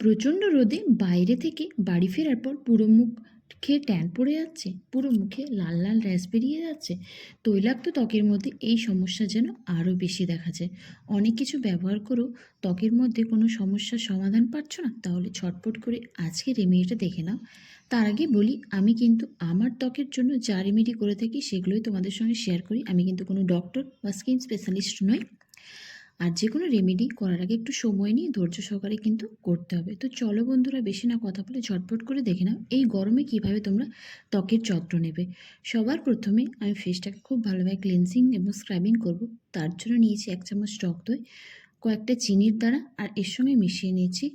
প্রচণ্ড রোদে বাইরে থেকে বাড়ি ফেরার পর পুরো মুখ খেয়ে ট্যান পড়ে যাচ্ছে, পুরো মুখে লাল লাল র্যাশ বেরিয়ে যাচ্ছে। তৈলাক্ত ত্বকের মধ্যে এই সমস্যা যেন আরও বেশি দেখা যায়। অনেক কিছু ব্যবহার করেও ত্বকের মধ্যে কোনো সমস্যার সমাধান পাচ্ছ না? তাহলে ছটপট করে আজকে রেমেডিটা দেখে নাও। তার আগে বলি, আমি কিন্তু আমার ত্বকের জন্য যা রেমেডি করে থাকি সেগুলোই তোমাদের সঙ্গে শেয়ার করি। আমি কিন্তু কোনো ডক্টর বা স্কিন স্পেশালিস্ট নই। আর যে কোনো রেমেডি করার আগে একটু সময় নিয়ে ধৈর্য সহকারে কিন্তু করতে হবে। তো চলো বন্ধুরা, বেশি না কথা বলে ঝটপট করে দেখে নাও এই গরমে কীভাবে তোমরা ত্বকের যত্ন নেবে। সবার প্রথমে আমি ফেসটাকে খুব ভালোভাবে ক্লিনজিং এবং স্ক্রাবিং করব। তার জন্য নিয়েছি এক চামচ টক দই, কয়েকটা চিনির দ্বারা, আর এর সঙ্গে মিশিয়ে নিয়েছি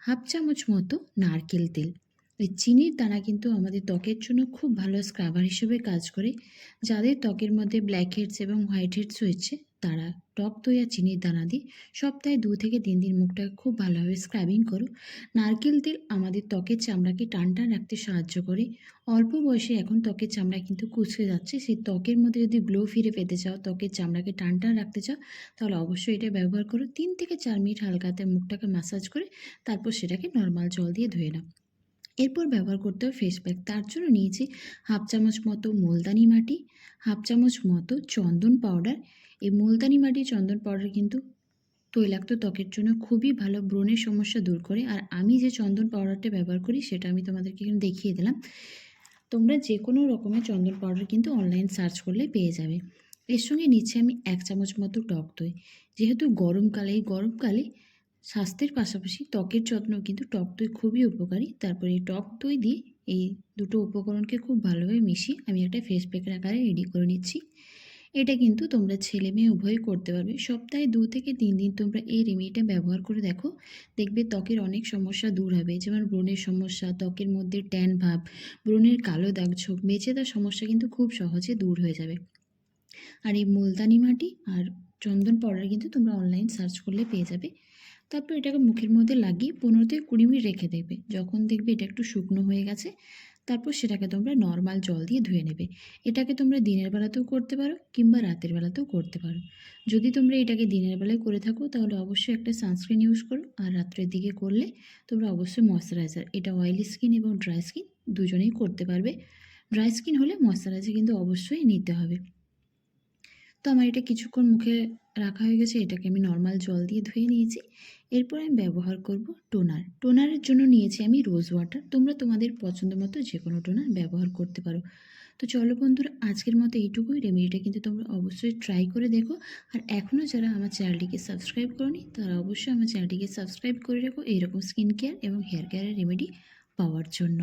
হাফ চামচ মতো নারকেল তেল। চিনির দানা কিন্তু আমাদের ত্বকের জন্য খুব ভালো স্ক্রাবার হিসেবে কাজ করে। যাদের ত্বকের মধ্যে ব্ল্যাক হেডস এবং হোয়াইট হেডস হয়েছে তারা টক দই চিনির দানা দিয়ে সপ্তাহে দু থেকে তিন দিন মুখটাকে খুব ভালোভাবে স্ক্রাবিং করো নারকেল তেল আমাদের ত্বকের চামড়াকে টান টান রাখতে সাহায্য করে। অল্প বয়সে এখন ত্বকের চামড়া কিন্তু কুচকে যাচ্ছে। সেই ত্বকের মধ্যে যদি গ্লো ফিরে পেতে চাও, ত্বকের চামড়াকে টান টান রাখতে চাও, তাহলে অবশ্যই এটা ব্যবহার করো তিন থেকে চার মিনিট হালকাতে মুখটাকে ম্যাসাজ করে তারপর সেটাকে নর্মাল জল দিয়ে ধুয়ে নাও। এরপর ব্যবহার করতে হবে ফেস প্যাক তার জন্য নিয়েছি হাফ চামচ মতো মুলতানি মাটি, হাফ চামচ মতো চন্দন পাউডার এই মুলতানি মাটি, চন্দন পাউডার কিন্তু তৈলাক্ত ত্বকের জন্য খুবই ভালো, ব্রণের সমস্যা দূর করে। আর আমি যে চন্দন পাউডারটা ব্যবহার করি, সেটা আমি তোমাদেরকে দেখিয়ে দিলাম। তোমরা যে কোনো রকমের চন্দন পাউডার কিন্তু অনলাইন সার্চ করলে পেয়ে যাবে। এর সঙ্গে নিচ্ছি আমি এক চামচ মতো টক দই। যেহেতু গরমকালে, এই গরমকালে স্বাস্থ্যের পাশাপাশি ত্বকের যত্ন কিন্তু টক দই খুবই উপকারী। তারপরে এই টক দই দিয়ে এই দুটো উপকরণকে খুব ভালোভাবে মিশিয়ে আমি একটা ফেস প্যাকের আকারে রেডি করে নিচ্ছি। এটা কিন্তু তোমরা ছেলে মেয়ে উভয়ই করতে পারবে। সপ্তাহে দু থেকে তিন দিন তোমরা এই রেমেডিটা ব্যবহার করে দেখো, দেখবে ত্বকের অনেক সমস্যা দূর হবে। যেমন ব্রণের সমস্যা, ত্বকের মধ্যে ট্যান ভাব, ব্রণের কালো দাগ ছোপ মেচেদার সমস্যা কিন্তু খুব সহজে দূর হয়ে যাবে। আর এই মুলতানি মাটি আর চন্দন পাউডার কিন্তু তোমরা অনলাইন সার্চ করলে পেয়ে যাবে। তারপর এটাকে মুখের মধ্যে লাগিয়ে পনেরো থেকে কুড়ি মিনিট রেখে দেবে। যখন দেখবে এটা একটু শুকনো হয়ে গেছে, তারপর সেটাকে তোমরা নর্মাল জল দিয়ে ধুয়ে নেবে। এটাকে তোমরা দিনের বেলাতেও করতে পারো কিংবা রাতের বেলাতেও করতে পারো। যদি তোমরা এটাকে দিনের বেলায় করে থাকো, তাহলে অবশ্যই একটা সানস্ক্রিন ইউজ করো। আর রাত্রের দিকে করলে তোমরা অবশ্যই ময়শ্চারাইজার এটা অয়েলি স্কিন এবং ড্রাই স্কিন দুজনেই করতে পারবে। ড্রাই স্কিন হলে ময়শ্চারাইজার কিন্তু অবশ্যই নিতে হবে। তো আমার এটা কিছুক্ষণ মুখে রাখা হয়ে গেছে, এটাকে আমি নর্মাল জল দিয়ে ধুয়ে নিয়েছি। এরপর আমি ব্যবহার করব টোনার টোনারের জন্য নিয়েছি আমি রোজ ওয়াটার তোমরা তোমাদের পছন্দ মতো যে কোনো টোনার ব্যবহার করতে পারো। তো চলো বন্ধুরা, আজকের মতো এইটুকুই। রেমেডিটা কিন্তু তোমরা অবশ্যই ট্রাই করে দেখো। আর এখনও যারা আমার চ্যানেলটিকে সাবস্ক্রাইব করনি, তারা অবশ্যই আমার চ্যানেলটিকে সাবস্ক্রাইব করে রাখো। এইরকম স্কিন কেয়ার এবং হেয়ার কেয়ারের রেমেডি পাওয়ার জন্য।